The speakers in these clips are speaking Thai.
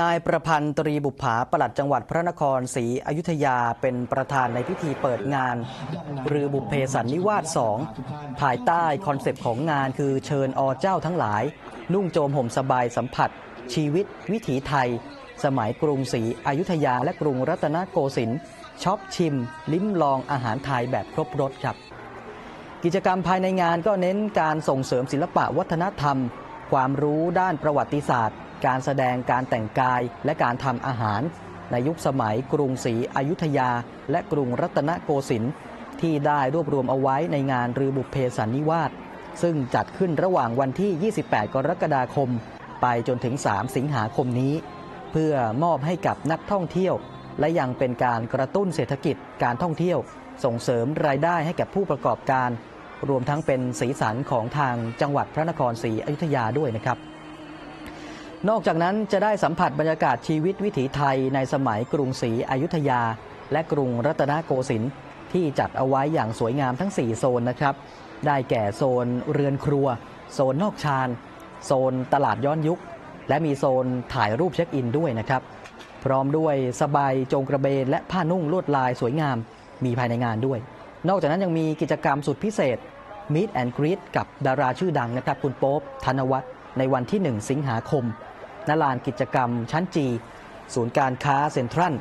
นายประพันธ์ตรีบุปผาปลัดจังหวัดพระนครศรีอยุธยาเป็นประธานในพิธีเปิดงาน หรือบุพเพสันนิวาส2ภายใต้คอนเซปต์ของงานคือเชิญอเจ้าทั้งหลาย นุ่งโจมห่มสบายสัมผัส ชีวิต วิถีไทย สมัยกรุงศรีอยุธยาและกรุงรัตนโกสินทร์ช็อปชิม ลิ้มลองอาหารไทยแบบครบรสครับ กิจกรรมภายในงานก็เน้นการส่งเสริมศิลปะวัฒนธรรม ความรู้ด้านประวัติศาสตร์ การแสดงการแต่งกายและการทำอาหาร ในยุคสมัยกรุงศรีอยุธยา และกรุงรัตนโกสินทร์ที่ได้รวบรวมเอาไว้ในงานรือบุพเพสันนิวาสซึ่งจัดขึ้นระหว่างวันที่ 28 กรกฎาคม ไปจนถึง 3 สิงหาคมนี้ เพื่อมอบให้กับนักท่องเที่ยว และยังเป็นการกระตุ้นเศรษฐกิจการท่องเที่ยว ส่งเสริมรายได้ให้กับผู้ประกอบการ รวมทั้งเป็นสีสันของทางจังหวัดพระนครศรีอยุธยาด้วยนะครับ นอกจากนั้นจะได้สัมผัสบรรยากาศชีวิตวิถีไทยในสมัยกรุงศรีอยุธยา และกรุงรัตนโกสินทร์ที่จัดเอาไว้อย่างสวยงามทั้ง 4 โซนนะครับ ได้แก่โซนเรือนครัว โซนนอกชาน โซนตลาดย้อนยุค และมีโซนถ่ายรูปเช็คอินด้วยนะครับ พร้อมด้วยสบายโจงกระเบน และผ้านุ่งลวดลายสวยงามมีภายในงานด้วย นอกจากนั้นยังมีกิจกรรมสุดพิเศษ Meet and Greet กับดาราชื่อดังนะครับ คุณโป๊ปธนวัฒน์ในวันที่ 1 สิงหาคม ณลานกิจกรรมชั้นจีศูนย์การค้าเซ็นทรัล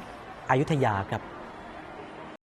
อยุธยาครับ